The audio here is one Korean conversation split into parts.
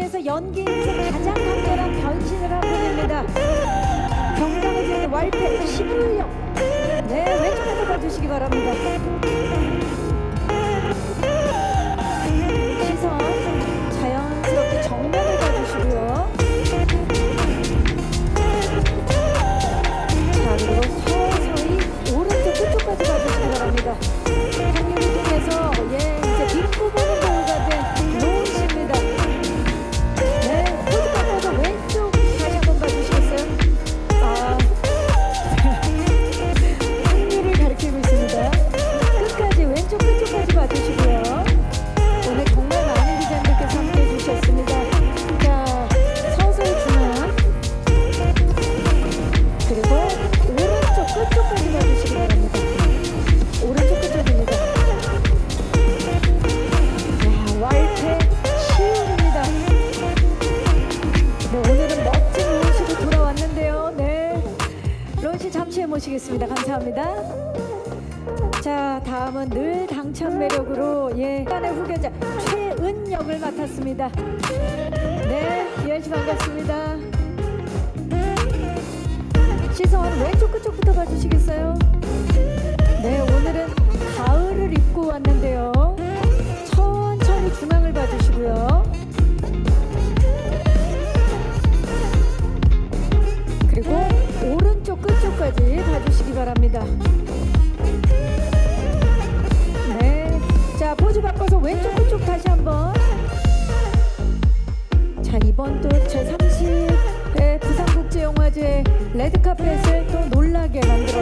중에서 연기에서 가장 강렬한 변신을 하고 있습니다. 경남의 왈패 11형. 네, 왼쪽에서 봐주시기 바랍니다. 씨 잠시 후에 모시겠습니다. 감사합니다. 자, 다음은 늘 당첨 매력으로 예, 간의 후계자 최은 역을 맡았습니다. 네, 이현 씨 반갑습니다. 시선 왼쪽 끝쪽부터 봐주시겠어요? 네, 올라갑니다. 네. 자, 포즈 바꿔서 왼쪽 오쪽 다시 한번. 자, 이번 또 제30회 부산국제영화제 레드카펫을 또 놀라게 만들어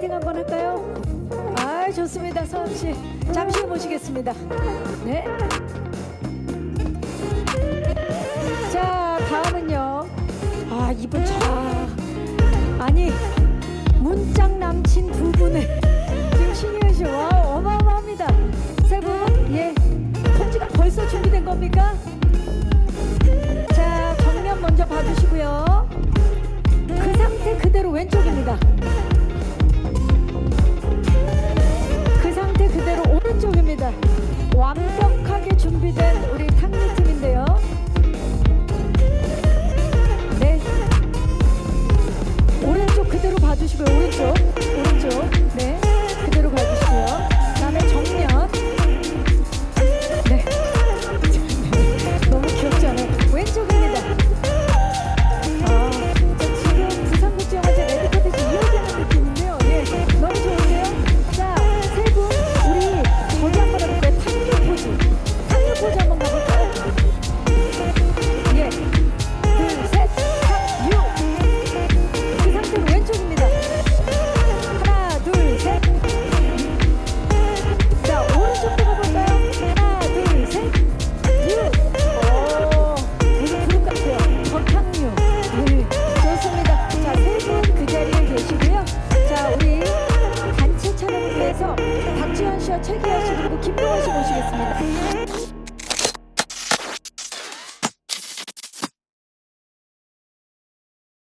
파이팅 한번 할까요? 아 좋습니다 서합 씨 잠시 모시겠습니다. 네. 자 다음은요. 아 이분 참 아니 문짝 남친 두 분의 지금 신현 씨와 어마. 박지원 씨와 최기아 씨 그리고 김동원 씨 모시겠습니다.